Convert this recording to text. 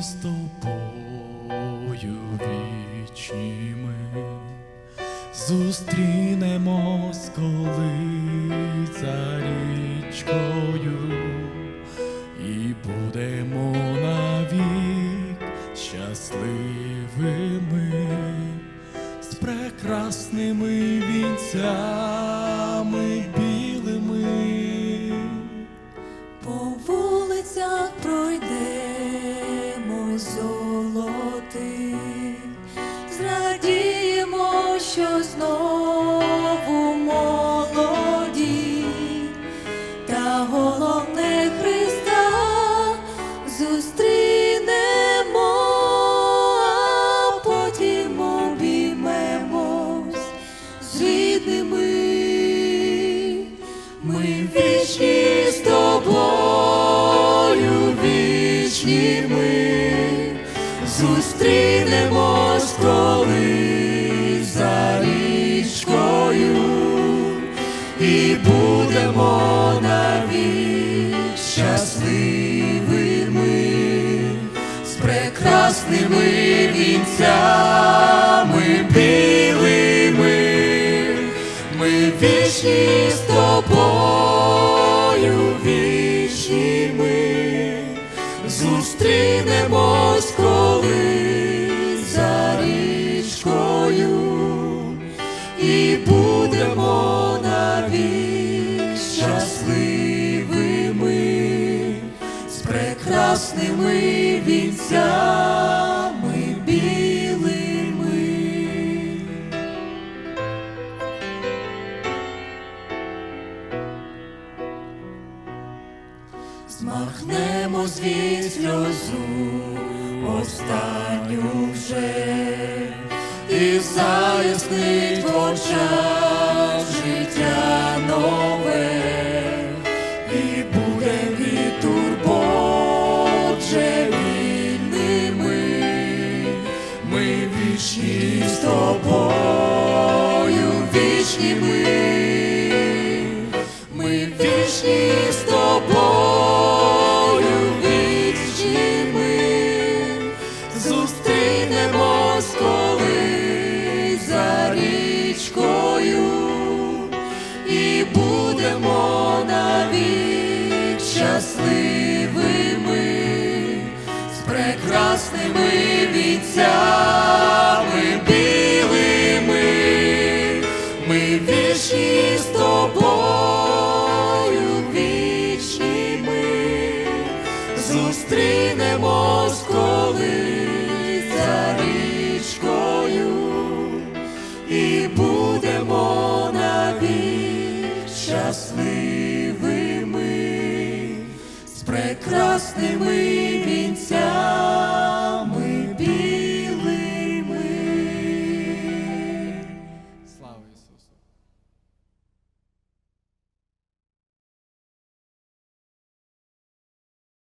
з тобою вічніми зустрінемось, коли за річкою, і будемо навік щасливими з прекрасними вінцями білими. По вулицях що знову молоді, та головне Христа зустрінемо, а потім обіймемось з рідними. Ми вічні з тобою, вічні ми зустрінемось, коли будемо навік щасливими з прекрасними вінцями білими. Ми вічні з тобою, вічні ми. Зустрінемось, коли за річкою. І будемо прекрасними вінцями білими. Змахнемо звідь сльозу останню вже і заяснить з тобою, вічні ми. Ми вічні з тобою, вічні ми зустрінемось, коли за річкою і будемо навік щасливими з прекрасними вінцями щасливими з прекрасними вінцями.